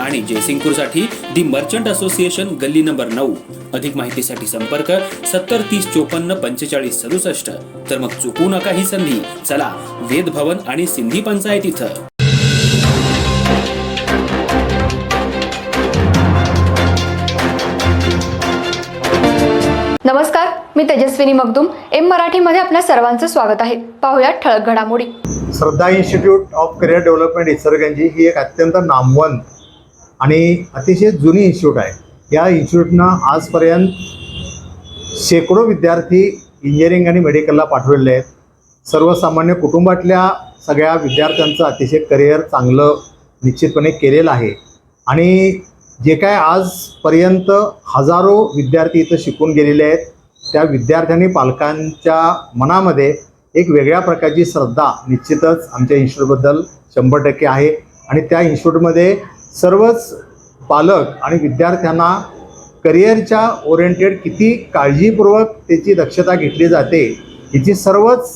आणि जयसिंगपूरसाठी the merchant association गल्ली नंबर नऊ. अधिक माहितीसाठी संपर्क सत्तर तीस चोपन्न पंचेचाळीस सदुसष्ट. तर मग चुकू नका ही संधी. चला वेद भवन आणि सिंधी पंचायत इथं. नमस्कार मी तेजस्विनी मगदुम. एम मराठीमध्ये आपल्या सर्वांचं स्वागत आहे. पाहुयात ठळक घडामोडी. Shraddha institute of career development Ichalkaranji ही एक अत्यंत नामवंत आणि अतिशय जुनी इन्स्टिट्यूट आहे. या इन्स्टिट्यूटनं आजपर्यंत शेकडो विद्यार्थी इंजिनिअरिंग आणि मेडिकलला पाठवलेले आहेत. सर्वसामान्य कुटुंबातल्या सगळ्या विद्यार्थ्यांचं अतिशय करिअर चांगलं निश्चितपणे केलेलं आहे. आणि जे काय आजपर्यंत हजारो विद्यार्थी इथं शिकून गेलेले आहेत त्या विद्यार्थ्यांनी पालकांच्या मनामध्ये एक वेगळ्या प्रकारची श्रद्धा निश्चितच आमच्या इन्स्टिट्यूटबद्दल शंभर टक्के आहे. आणि त्या इन्स्टिट्यूटमध्ये सर्वच पालक आणि विद्यार्थ्यांना करिअरच्या ओरिएंटेड किती काळजीपूर्वक त्याची दक्षता घेतली जाते याची सर्वच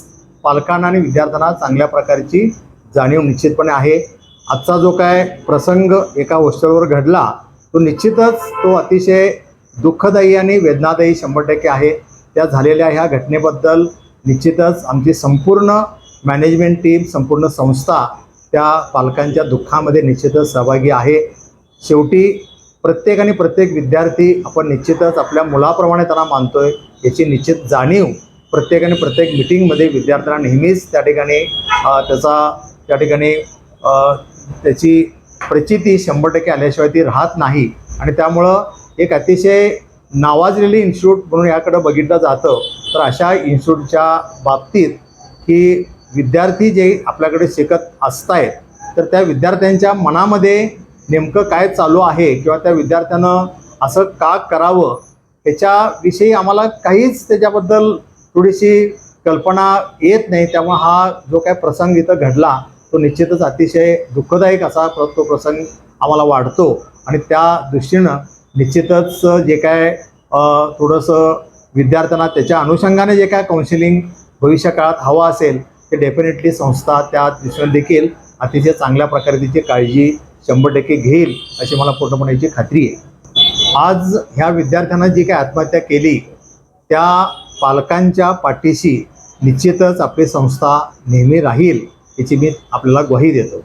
पालकांना आणि विद्यार्थ्यांना चांगल्या प्रकारची जाणीव निश्चितपणे आहे. आजचा जो काय प्रसंग एका हॉस्टेलवर घडला तो निश्चितच तो अतिशय दुःखदायी आणि वेदनादायी शंभर टक्के आहे. त्या झालेल्या ह्या घटनेबद्दल निश्चितच आमची संपूर्ण मॅनेजमेंट टीम संपूर्ण संस्था त्या पालकांच्या दुःखामध्ये निश्चितच सहभागी आहे. शेवटी प्रत्येक आणि प्रत्येक विद्यार्थी आपण निश्चितच आपल्या मुलाप्रमाणे त्यांना मानतोय याची निश्चित जाणीव प्रत्येक आणि प्रत्येक मिटिंगमध्ये विद्यार्थ्यांना नेहमीच त्या ठिकाणी त्याचा त्या ठिकाणी त्याची प्रचिती शंभर टक्के आल्याशिवाय ती राहत नाही. आणि त्यामुळं एक अतिशय नावाजलेली इन्स्टिट्यूट म्हणून याकडं बघितलं जातं तर अशा इन्स्टिट्यूटच्या बाबतीत की विद्यार्थी जे आपल्याकडे शिकत असतायत तर त्या विद्यार्थ्यांच्या मनामध्ये नेमकं काय चालू आहे किंवा त्या विद्यार्थ्यानं असं का करावं ह्याच्याविषयी आम्हाला काहीच त्याच्याबद्दल थोडीशी कल्पना येत नाही. त्यामुळे हा जो काय प्रसंग इथं घडला तो निश्चितच अतिशय दुःखदायक असा तो प्रसंग आम्हाला वाढतो. आणि त्या दृष्टीनं निश्चितच जे काय थोडंसं विद्यार्थ्यांना त्याच्या अनुषंगाने जे काय काउन्सिलिंग भविष्यकाळात हवं असेल ते डेफिनेटली संस्था त्या दिसून देखील अतिशय चांगल्या प्रकारे तिची काळजी शंभर टक्के घेईल अशी मला पूर्णपणे याची खात्री आहे. आज ह्या विद्यार्थ्यांना जी काही आत्महत्या केली त्या पालकांच्या पाठीशी निश्चितच आपली संस्था नेहमी राहील याची मी आपल्याला ग्वाही देतो.